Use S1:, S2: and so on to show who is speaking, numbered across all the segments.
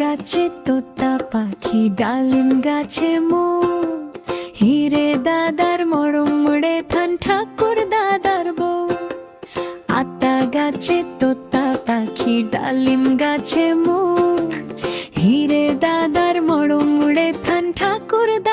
S1: গাছে তোতা পাখি ডালিম গাছে মো। হিরে দাদার মরম মুড়ে, থান ঠাকুর দাদার বউ। আতা গাছে তোতা পাখি ডালিম গাছে মো। হিরে দাদার মরম মুড়ে, থান ঠাকুর দাদার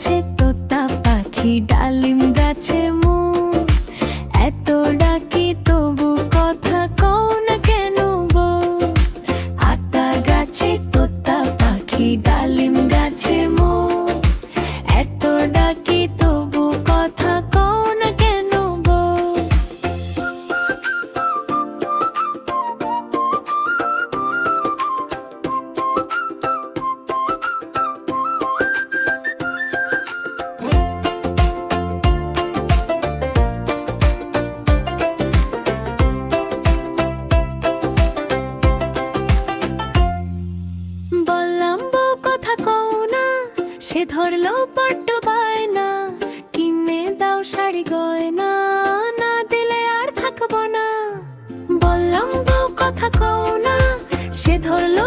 S1: গাছে তোতা পাখি ডালিম গাছে ধরলো পট্ট বায়না, কিনে দাও শাড়ি গয়না, না দিলে আর থাকব না। বললাম বউ কথা কও না, সে ধরলো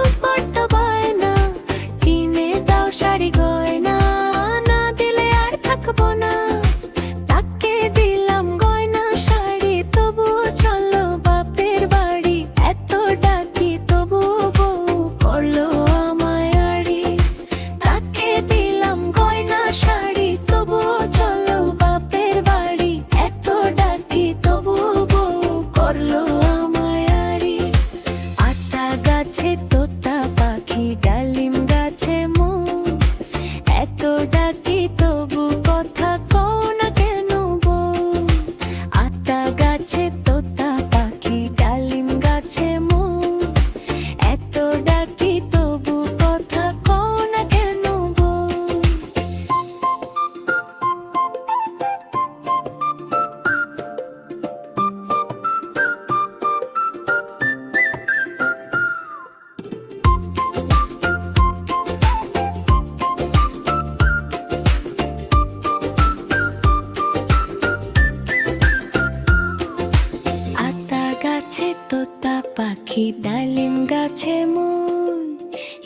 S1: তোতা পাখি ডালিম গাছে মুই।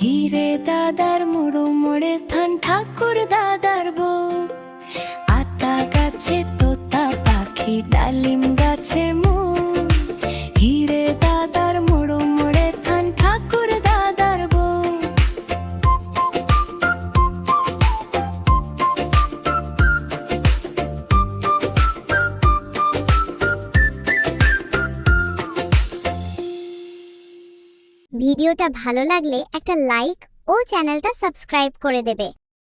S1: হিরে দাদার মোড়ো মোড়ে থান ঠাকুর দাদার বউ আতা গাছে তোতা পাখি ডালিম
S2: ভিডিওটা ভালো লাগলে একটা লাইক ও চ্যানেলটা সাবস্ক্রাইব করে দেবে।